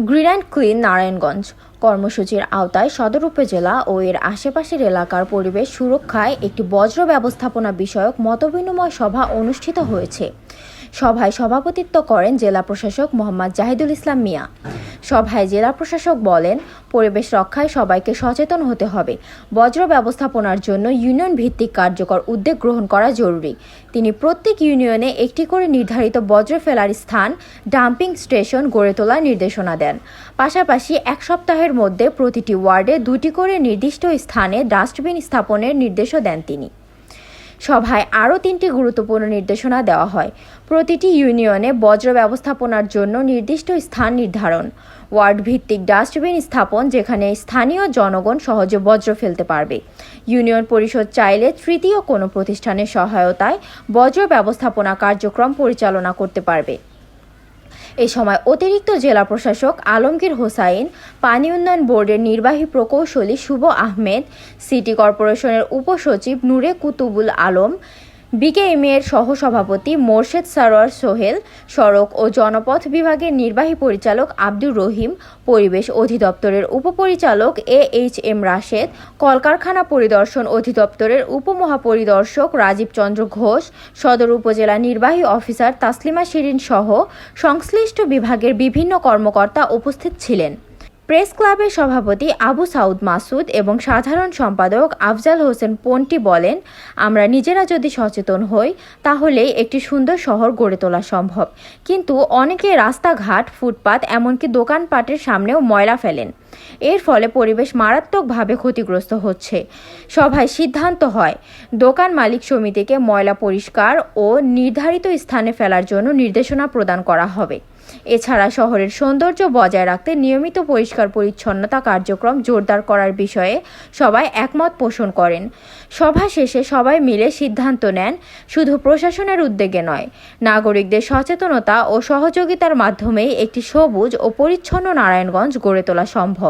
Green and clean Narayanganj. কর্মসূচির আওতায় সদর উপজেলা ও এর আশেপাশের এলাকার পরিবেশ সুরক্ষায় একটি বজ্র ব্যবস্থাপনা বিষয়ক মতবিনিময় সভা অনুষ্ঠিত হয়েছে। সভায় সভাপতিত্ব করেন জেলা প্রশাসক মোহাম্মদ জাহিদুল ইসলাম মিয়া। সভায় জেলা প্রশাসক বলেন, পরিবেশ রক্ষায় সবাইকে সচেতন হতে হবে। বজ্র ব্যবস্থাপনার জন্য ইউনিয়ন ভিত্তিক কার্যকর উদ্যোগ গ্রহণ করা জরুরি। তিনি প্রত্যেক ইউনিয়নে একটি করে নির্ধারিত বজ্র ফেলার স্থান, ডাম্পিং স্টেশন গড়ে তোলার নির্দেশনা দেন। পাশাপাশি এক সপ্তাহের মধ্যে প্রতিটি ওয়ার্ডে দুটি করে নির্দিষ্ট স্থানে ডাস্টবিন স্থাপনের নির্দেশও দেন তিনি। সভায় আরও তিনটি গুরুত্বপূর্ণ নির্দেশনা দেওয়া হয়। প্রতিটি ইউনিয়নে বজ্র ব্যবস্থাপনার জন্য নির্দিষ্ট স্থান নির্ধারণ। ওয়ার্ড ভিত্তিক ডাস্টবিন স্থাপন যেখানে স্থানীয় জনগণ সহজে বজ্র ফেলতে পারবে। ইউনিয়ন পরিষদ চাইলে তৃতীয় কোনো প্রতিষ্ঠানের সহায়তায় বজ্র ব্যবস্থাপনা কার্যক্রম পরিচালনা করতে পারবে। এ সময় অতিরিক্ত জেলা প্রশাসক আলমগীর হোসাইন, পানি উন্নয়ন বোর্ডের নির্বাহী প্রকৌশলী শুভ আহমেদ, সিটি কর্পোরেশনের উপসচিব নূরে কুতুবুল আলম বিকেএমএ এর সহসভাপতি মোর্শেদ সারোয়ার সোহেল, সড়ক ও জনপথ বিভাগের নির্বাহী পরিচালক আব্দুর রহিম, পরিবেশ অধিদপ্তরের উপপরিচালক এ এইচ এম রাশেদ, কলকারখানা পরিদর্শন অধিদপ্তরের উপমহাপরিদর্শক রাজীব চন্দ্র ঘোষ, সদর উপজেলা নির্বাহী অফিসার তাসলিমা শিরিন সহ সংশ্লিষ্ট বিভাগের বিভিন্ন কর্মকর্তা উপস্থিত ছিলেন। প্রেস ক্লাবের সভাপতি আবু সাউদ মাসুদ এবং সাধারণ সম্পাদক আফজাল হোসেন পন্টি বলেন, আমরা নিজেরা যদি সচেতন হই, তাহলে একটি সুন্দর শহর গড়ে তোলা সম্ভব। কিন্তু অনেকে রাস্তাঘাট, ফুটপাত, এমনকি দোকানপাটের সামনেও ময়লা ফেলেন। এর ফলে পরিবেশ মারাত্মকভাবে ক্ষতিগ্রস্ত হচ্ছে। সভায় সিদ্ধান্ত হয়, দোকান মালিক সমিতিকে ময়লা পরিষ্কার ও নির্ধারিত স্থানে ফেলার জন্য নির্দেশনা প্রদান করা হবে। এছাড়া শহরের সৌন্দর্য বজায় রাখতে নিয়মিত পরিষ্কার পরিচ্ছন্নতা কার্যক্রম জোরদার করার বিষয়ে সবাই একমত পোষণ করেন। সভা শেষে সবাই মিলে সিদ্ধান্ত নেন, শুধু প্রশাসনের উদ্যোগে নয়, নাগরিকদের সচেতনতা ও সহযোগিতার মাধ্যমেই একটি সবুজ ও পরিচ্ছন্ন নারায়ণগঞ্জ গড়ে তোলা সম্ভব।